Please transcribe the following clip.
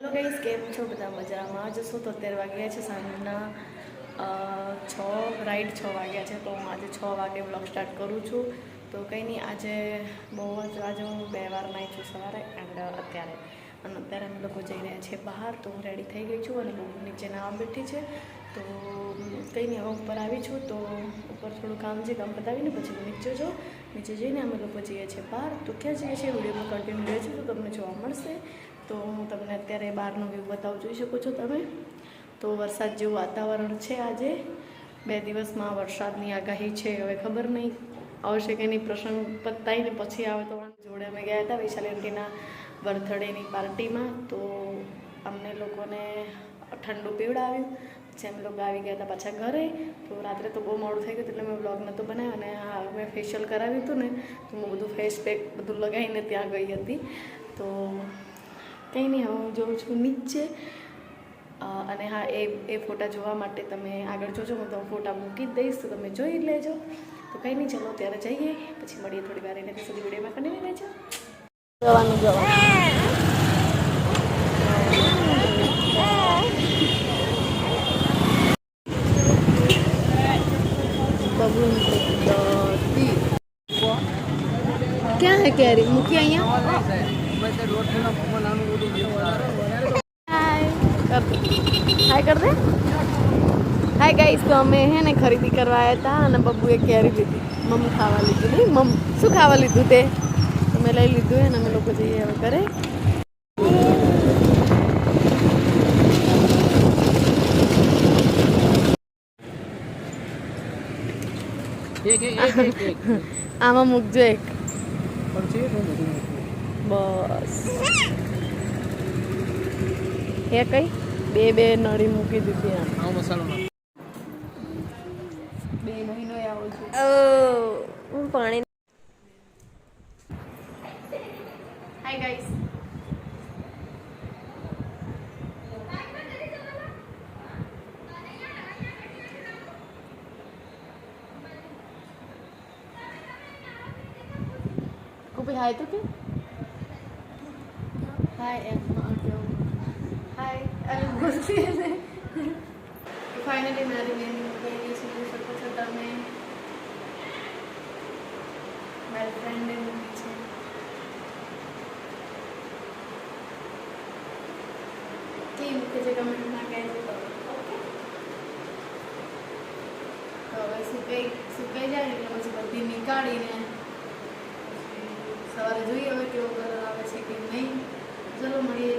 Hello guys, કેમ છો બધા મજામાં? જશો તો અત્યારે વાગ્યા છે, સાંજના છ, રાઈટ છ વાગ્યા છે, તો હું આજે છ વાગે બ્લોગ સ્ટાર્ટ કરું છું. તો કંઈ નહીં, આજે બહુ જ આજે હું બે વાર નાહી છું સવારે એન્ડ અત્યારે. અને અત્યારે અમે લોકો જઈ રહ્યા છીએ બહાર, તો હું રેડી થઈ ગઈ છું અને બહુ નીચે નાવા બેઠી છે. તો કંઈ નહીં, હવે ઉપર આવી છું, તો ઉપર થોડું કામ છે, કામ પતાવીને પછી નીચે જો નીચે જઈને અમે લોકો જઈએ છીએ બહાર. તો ક્યાં જઈએ છીએ? વિડીયોમાં કન્ટિન્યુ છે તો તમને જોવા મળશે. તો હું તમને અત્યારે બહારનો વ્યૂ બતાવું, જોઈ શકો છો તમે? તો વરસાદ જેવું વાતાવરણ છે આજે. બે દિવસમાં વરસાદની આગાહી છે, હવે ખબર નહીં. આવશે કે નહીં, પ્રસંગ પતાવીને પછી આવે તો જોડે અમે ગયા હતા વૈશાલી આંટીના બર્થડેની પાર્ટીમાં, તો અમને લોકોને ઠંડુ પીવડાવ્યું. પછી અમે લોકો આવી ગયા હતા પાછા ઘરે, તો રાત્રે તો બહુ મોડું થઈ ગયું એટલે મેં બ્લોગ નહોતો બનાવ્યો અને હા, મેં ફેશિયલ કરાવ્યું હતું ને, તો હું બધું ફેસ પેક બધું લગાવીને ત્યાં ગઈ હતી. તો કંઈ નહીં હું જોઉં છું નીચે. અને હા એ એ ફોટા જોવા માટે તમે આગળ જોજો હું તો ફોટા મૂકી જ દઈશ તો તમે જોઈ લેજો. તો કંઈ નહીં ચલો ત્યારે જઈએ પછી મળીએ થોડી વાર એને સુધી વિડીયોમાં કન્ટિન્યુ લેજો જવાનું જવાનું. ક્યાં હે કેરી? મૂકી અહીંયા? હાય કર દે હાય ગાઈસ તો અમે હે ને ખરીદી કરવા આવ્યા હતા અને બબ્બુએ કેરી લીધી મમ ખાવા લીધું નહીં મમ શું ખાવા લીધું તે અમે લઈ લીધું અને અમે લોકો જઈએ હવે ઘરે આમાં મૂકજો એક બસ. એ કઈ? બે બે નળી મૂકી દીધી આ મસાલો બે મહિનો આવું છું. હું પાણી હાય ગાઈસ કુપી હાય તો કે હાય એમ હા કેવું હાય અરે બોલતી ને ફાઇનલી મારી બેન ગઈ જોઈ શકો છો તમે મારી ફ્રેન્ડે મૂકી છે કેવી મૂકે છે કમેન્ટમાં કહેજો તો હવે સુકાઈ સુકાઈ જાય એટલે પછી બધી નીકાળીને સવારે જોઈએ હવે કેવો કલર આવે છે કે નહીં ચલો મળીએ નવા વ્લોગ સાથે